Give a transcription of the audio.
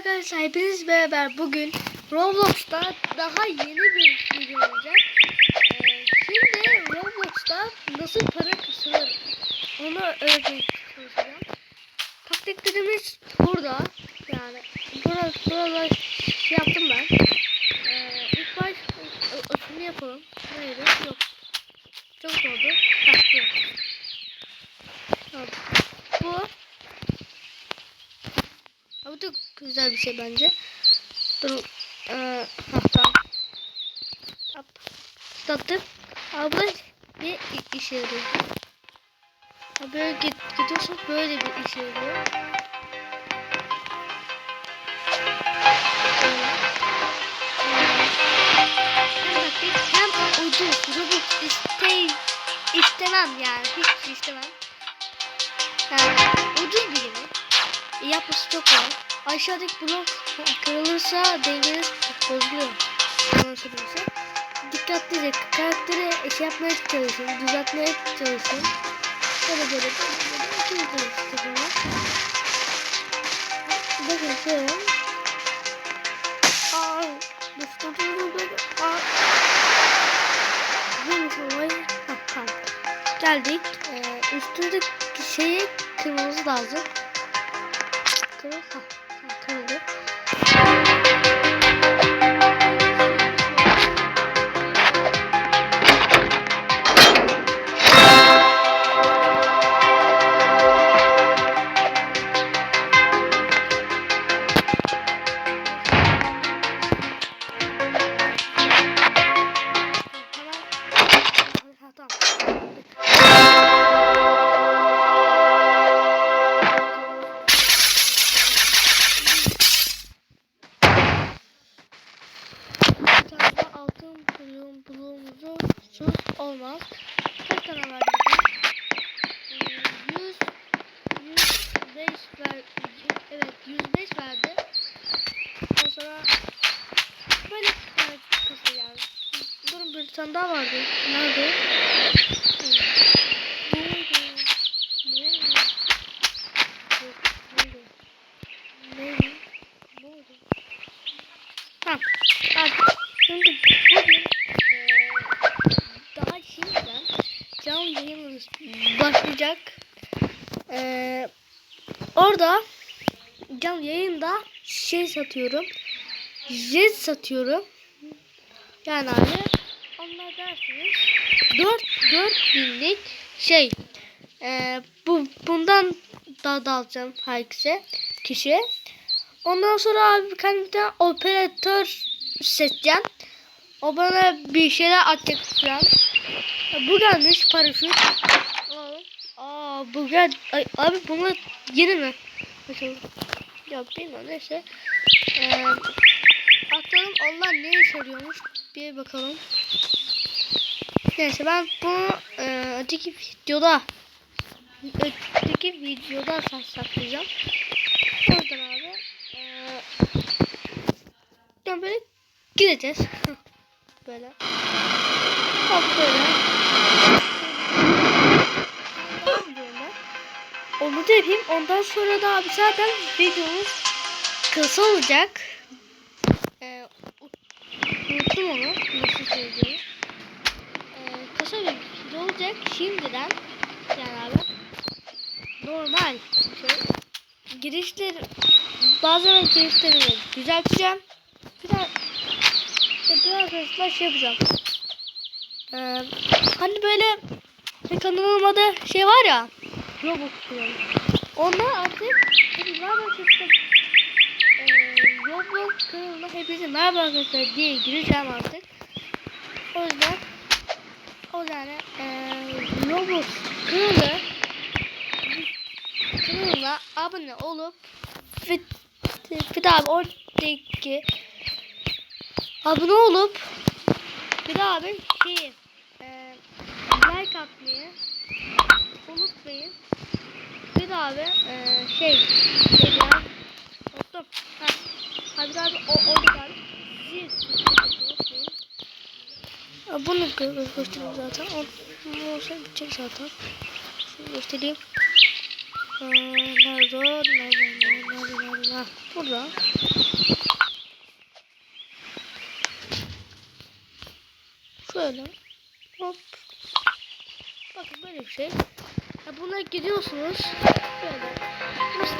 arkadaşlar hepiniz beraber bugün Roblox'ta daha yeni bir video olacak. Ee, şimdi Roblox'ta nasıl para kısılır onu öğretmeye çalışacağım. Taktiklerimiz burada. Yani burada, burada şey yaptım ben. Ee, ilk baş şunu yapalım. Neydi? Yok. Çok zordu. Ha, yok. Tamam. Bu Ha, bu çok güzel bir şey bence. Dur. Ee, ha, tamam. Hop. Abi bir işe yarıyor. Böyle gidiyorsun böyle bir işe yarıyor. İstemem yani. Hiç istemem. Yani ucuz bir gemi. Yapması çok kolay. Aşağıdaki blok kırılırsa dengeniz bozuluyor. Anlaşılırsa. Dikkatlice karakteri şey yapmaya çalışın, düzeltmeye çalışın. Böyle böyle böyle bunu. Bakın şöyle. Aa, dur dur dur. Aa. Bu olay. Geldik. Ee, üstündeki şeyi kırmamız lazım. Kırıl. Ha, altın buluğum, buluğumuzu çok olmaz. Kaç tane verdi bize? Ee, 100 105 ver, evet 105 verdi. Ondan sonra böyle kasa geldi. Durun bir tane daha vardı. Nerede? Hmm. Tamam. Bak şimdi bugün eee, daha şimdiden canlı yayınımız başlayacak. Eee, orada canlı yayında şey satıyorum. Jet satıyorum. Yani abi onlar dersiniz 4 4 binlik şey eee, bu bundan da dağıtacağım herkese kişiye. Ondan sonra abi kendime bir tane operatör seçeceğim. O bana bir şeyler atacak falan. Bu gelmiş paraşüt. Alalım. Aa bu gel. Ay, abi bunlar yeni mi? Bakalım. Ya bilmiyorum neyse. Ee, atalım onlar ne işe yarıyormuş bir bakalım. Neyse ben bunu e, öteki videoda öteki videoda sa- saklayacağım. Oradan abi yani böyle gideceğiz. Böyle. Hop böyle. Onu da yapayım. Ondan sonra da abi zaten videomuz kısa olacak. Ee, unuttum onu. Nasıl söyleyeceğimi. Ee, kısa bir video olacak. Şimdiden yani abi normal şey girişler bazen girişlerimi düzelteceğim. Bir daha bir arkadaşlar şey yapacağım. Ee, hani böyle bir kanalın adı şey var ya Roblox diyorum. Onlar artık hadi merhaba arkadaşlar. Ee, Roblox kanalına hepinize merhaba arkadaşlar diye gireceğim artık. O yüzden o yüzden ee, Roblox kanalı kanalına abone olup bir, bir daha oradaki abone olup bir daha abi şey e, like atmayı unutmayın. Bir daha abi e, şey şey ya unuttum. Ha. Hadi abi o orada abi zil unutmayın. Ya Bunu gö- göstereyim zaten. O, o olsa bitecek zaten. Şunu göstereyim. Ee, nerede o? Nerede? Nerede? Nerede? Burada. böyle. Hop. Bakın böyle bir şey. Ya buna gidiyorsunuz. Böyle. Nasıl?